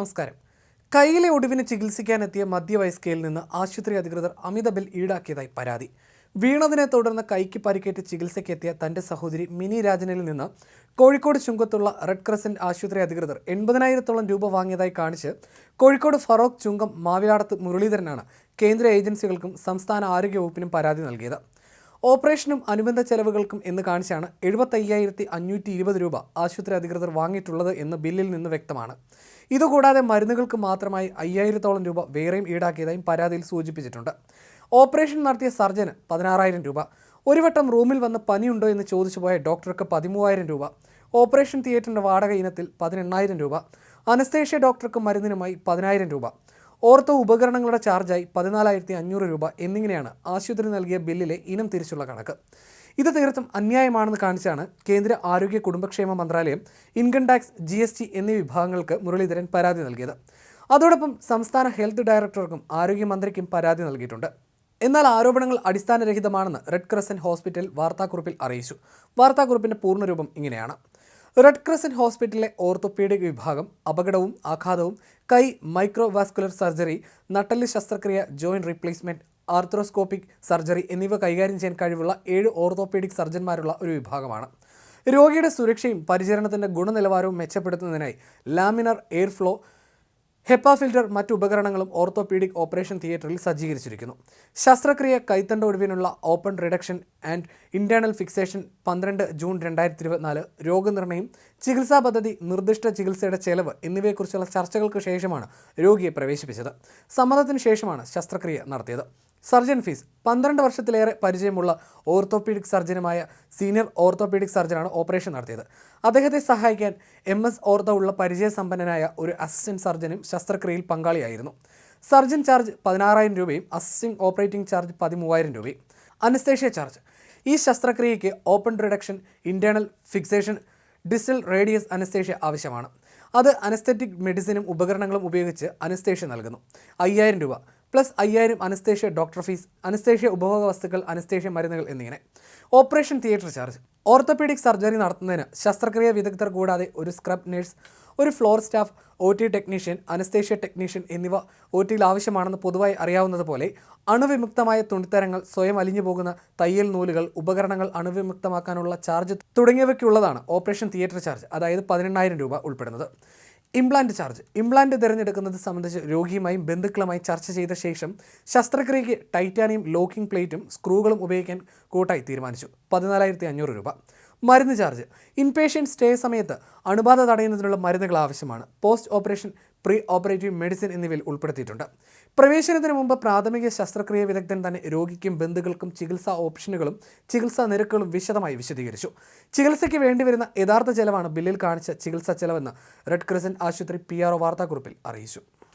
നമസ്കാരം. കയ്യിലെ ഒടിവിന് ചികിത്സിക്കാനെത്തിയ മധ്യവയസ്കയിൽ നിന്ന് ആശുപത്രി അധികൃതർ അമിത ബിൽ ഈടാക്കിയതായി പരാതി. വീണതിനെ തുടർന്ന് കൈക്ക് പരിക്കേറ്റ് ചികിത്സയ്ക്കെത്തിയ തന്റെ സഹോദരി മിനി രാജനിൽ നിന്ന് കോഴിക്കോട് ചുങ്കത്തുള്ള റെഡ് ക്രസന്റ് ആശുപത്രി അധികൃതർ എൺപതിനായിരത്തോളം രൂപ വാങ്ങിയതായി കാണിച്ച് കോഴിക്കോട് ഫറോക്ക് ചുങ്കം മാവിലാടത്ത് മുരളീധരനാണ് കേന്ദ്ര ഏജൻസികൾക്കും സംസ്ഥാന ആരോഗ്യ വകുപ്പിനും പരാതി നൽകിയത്. ഓപ്പറേഷനും അനുബന്ധ ചെലവുകൾക്കും എന്ന് കാണിച്ചാണ് എഴുപത്തയ്യായിരത്തി അഞ്ഞൂറ്റി ഇരുപത് രൂപ ആശുപത്രി അധികൃതർ വാങ്ങിയിട്ടുള്ളത് എന്ന് ബില്ലിൽ നിന്ന് വ്യക്തമാണ്. ഇതുകൂടാതെ മരുന്നുകൾക്ക് മാത്രമായി അയ്യായിരത്തോളം രൂപ വേറെയും ഈടാക്കിയതായും പരാതിയിൽ സൂചിപ്പിച്ചിട്ടുണ്ട്. ഓപ്പറേഷൻ നടത്തിയ സർജന് പതിനാറായിരം രൂപ. ഒരു വട്ടം റൂമിൽ വന്ന് പനിയുണ്ടോ എന്ന് ചോദിച്ചു പോയ ഡോക്ടർക്ക് പതിമൂവായിരം രൂപ. ഓപ്പറേഷൻ തിയേറ്ററിന്റെ വാടക ഇനത്തിൽ പതിനെണ്ണായിരം രൂപ. അനസ്തേഷ്യ ഡോക്ടർക്ക് മരുന്നിനുമായി പതിനായിരം രൂപ. ഓർത്തോ ഉപകരണങ്ങളുടെ ചാർജായി പതിനാലായിരത്തി അഞ്ഞൂറ് രൂപ എന്നിങ്ങനെയാണ് ആശുപത്രി നൽകിയ ബില്ലിലെ ഇനം തിരിച്ചുള്ള കണക്ക്. ഇത് തീർത്തും അന്യായമാണെന്ന് കാണിച്ചാണ് കേന്ദ്ര ആരോഗ്യ കുടുംബക്ഷേമ മന്ത്രാലയം income tax G S T എന്നീ വിഭാഗങ്ങൾക്ക് മുരളീധരൻ പരാതി നൽകിയത്. അതോടൊപ്പം സംസ്ഥാന ഹെൽത്ത് ഡയറക്ടർക്കും ആരോഗ്യമന്ത്രിക്കും പരാതി നൽകിയിട്ടുണ്ട്. എന്നാൽ ആരോപണങ്ങൾ അടിസ്ഥാനരഹിതമാണെന്ന് റെഡ് ക്രസന്റ് ഹോസ്പിറ്റൽ വാർത്താക്കുറിപ്പിൽ അറിയിച്ചു. വാർത്താക്കുറിപ്പിന്റെ പൂർണരൂപം ഇങ്ങനെയാണ്. റെഡ് ക്രസന്റ് ഹോസ്പിറ്റലിലെ ഓർത്തോപീഡിക് വിഭാഗം അപകടവും ആഘാതവും കൈ മൈക്രോവാസ്കുലർ സർജറി നട്ടൽ ശസ്ത്രക്രിയ ജോയിന്റ് റീപ്ലേസ്മെന്റ് ആർത്രോസ്കോപ്പിക് സർജറി എന്നിവ കൈകാര്യം ചെയ്യാൻ കഴിവുള്ള ഏഴ് ഓർത്തോപീഡിക് സർജന്മാരുള്ള ഒരു വിഭാഗമാണ്. രോഗിയുടെ സുരക്ഷയും പരിചരണത്തിന്റെ ഗുണനിലവാരവും മെച്ചപ്പെടുത്തുന്നതിനായി laminar air flow HEPA filter മറ്റു ഉപകരണങ്ങളും ഓർത്തോപീഡിക് ഓപ്പറേഷൻ തിയേറ്ററിൽ സജ്ജീകരിച്ചിരിക്കുന്നു. ശസ്ത്രക്രിയ കൈത്തണ്ട ഒഴിവിനുള്ള open reduction and internal fixation പന്ത്രണ്ട് ജൂൺ രണ്ടായിരത്തി ഇരുപത്തിനാല് രോഗനിർണയം ചികിത്സാ പദ്ധതി നിർദ്ദിഷ്ട ചികിത്സയുടെ ചെലവ് എന്നിവയെക്കുറിച്ചുള്ള ചർച്ചകൾക്ക് ശേഷമാണ് രോഗിയെ പ്രവേശിപ്പിച്ചത്. സമ്മതത്തിന് ശേഷമാണ് ശസ്ത്രക്രിയ നടത്തിയത്. Surgeon fees. പന്ത്രണ്ട് വർഷത്തിലേറെ പരിചയമുള്ള ഓർത്തോപീഡിക് സർജനുമായ സീനിയർ ഓർത്തോപീഡിക് സർജനാണ് ഓപ്പറേഷൻ നടത്തിയത്. അദ്ദേഹത്തെ സഹായിക്കാൻ എം എസ് ഓർത്തോ ഉള്ള പരിചയസമ്പന്നനായ ഒരു അസിസ്റ്റന്റ് സർജനും ശസ്ത്രക്രിയയിൽ പങ്കാളിയായിരുന്നു. സർജൻ ചാർജ് പതിനാറായിരം രൂപയും അസിസ്റ്റിംഗ് ഓപ്പറേറ്റിംഗ് ചാർജ് പതിമൂവായിരം രൂപയും. Anaesthesia charge. ഈ ശസ്ത്രക്രിയയ്ക്ക് open reduction internal fixation distal radius anaesthesia ആവശ്യമാണ്. അത് അനസ്തറ്റിക് മെഡിസിനും ഉപകരണങ്ങളും ഉപയോഗിച്ച് അനസ്തേഷ്യ നൽകുന്നു. അയ്യായിരം രൂപ. പ്ലസ് അയ്യായിരം അനസ്തേഷ്യ ഡോക്ടർ ഫീസ് അനസ്തേഷ്യ ഉപഭോഗ വസ്തുക്കൾ അനസ്തേഷ്യ മരുന്നുകൾ എന്നിങ്ങനെ. Operation theatre charge. Orthopaedic surgery നടത്തുന്നതിന് ശസ്ത്രക്രിയ വിദഗ്ധർ കൂടാതെ ഒരു സ്ക്രബ് നഴ്സ് ഒരു floor staff O T technician anaesthesia technician എന്നിവ ഒ ടിയിൽ ആവശ്യമാണെന്ന് പൊതുവായി അറിയാവുന്നതുപോലെ അണുവിമുക്തമായ തുണിത്തരങ്ങൾ സ്വയം അലിഞ്ഞു പോകുന്ന തയ്യൽ നൂലുകൾ ഉപകരണങ്ങൾ അണുവിമുക്തമാക്കാനുള്ള ചാർജ് തുടങ്ങിയവയ്ക്കുള്ളതാണ് ഓപ്പറേഷൻ തിയേറ്റർ ചാർജ് അതായത് പതിനെണ്ണായിരം രൂപ ഉൾപ്പെടുന്നത്. Implant charge. ഇംപ്ലാന്റ് തിരഞ്ഞെടുക്കുന്നത് സംബന്ധിച്ച് രോഗിയുമായും ബന്ധുക്കളുമായി ചർച്ച ചെയ്ത ശേഷം ശസ്ത്രക്രിയയ്ക്ക് ടൈറ്റാനിയം ലോക്കിംഗ് പ്ലേറ്റും സ്ക്രൂകളും ഉപയോഗിക്കാൻ കൂട്ടായി തീരുമാനിച്ചു. പതിനാലായിരത്തി അഞ്ഞൂറ് രൂപ. മരുന്ന് ചാർജ്. ഇൻപേഷ്യൻ സ്റ്റേ സമയത്ത് അണുബാധ തടയുന്നതിനുള്ള മരുന്നുകൾ ആവശ്യമാണ്. Post operation pre operative medicine എന്നിവയിൽ ഉൾപ്പെടുത്തിയിട്ടുണ്ട്. പ്രവേശനത്തിന് മുമ്പ് പ്രാഥമിക ശസ്ത്രക്രിയ വിദഗ്ധൻ തന്നെ രോഗിക്കും ബന്ധുക്കൾക്കും ചികിത്സാ ഓപ്ഷനുകളും ചികിത്സാ നിരക്കുകളും വിശദമായി വിശദീകരിച്ചു. ചികിത്സയ്ക്ക് വേണ്ടിവരുന്ന യഥാർത്ഥ ചെലവാണ് ബില്ലിൽ കാണിച്ച ചികിത്സാ ചെലവെന്ന് റെഡ് ക്രിസന്റ് ആശുപത്രി പി ആർ ഒ വാർത്താക്കുറിപ്പിൽ അറിയിച്ചു.